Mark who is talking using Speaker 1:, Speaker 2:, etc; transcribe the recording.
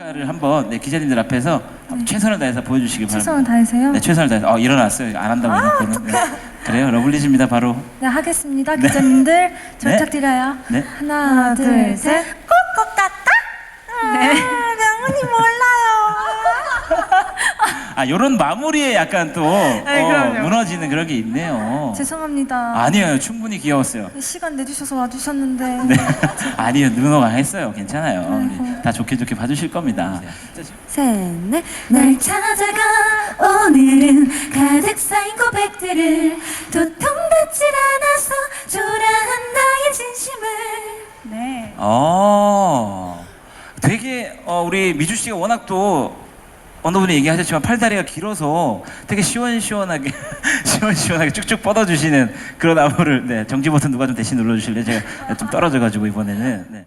Speaker 1: 효과를 한번 네, 기자님들 앞에서 한번 최선을 다해서 보여주시기 바랍니다.
Speaker 2: 최선을 다해서요.
Speaker 1: 네, 최선을 다해서. 어, 일어났어요. 안 한다고 해놓고는. 네. 그래요. 러블리즈입니다. 바로.
Speaker 2: 네, 하겠습니다. 기자님들 저
Speaker 1: 네.
Speaker 2: 부탁드려요.
Speaker 1: 네.
Speaker 2: 하나, 둘, 셋.
Speaker 3: 꼭 같다?
Speaker 2: 네.
Speaker 3: 명훈이 몰라요.
Speaker 1: 아, 요런 마무리에 약간 또
Speaker 2: 아이,
Speaker 1: 어,
Speaker 2: 그럼요.
Speaker 1: 무너지는 그런 게 있네요.
Speaker 2: 죄송합니다.
Speaker 1: 아니에요. 충분히 귀여웠어요.
Speaker 2: 시간 내주셔서 와주셨는데.
Speaker 1: 네. 아니요. 누노가 했어요. 괜찮아요. 우리 다 좋게 좋게 봐주실 겁니다.
Speaker 3: 셋, 넷. 날 찾아가 오늘은 가득 쌓인 고백들을 도통 받질 않아서 초라한 나의 진심을
Speaker 2: 네.
Speaker 1: 어, 되게 어, 우리 미주 씨가 워낙 또 어느 분이 얘기하셨지만 팔다리가 길어서 되게 시원시원하게 시원시원하게 쭉쭉 뻗어주시는 그런 안무를 네 정지 버튼 누가 좀 대신 눌러주실래요? 제가 좀 떨어져가지고 이번에는 네.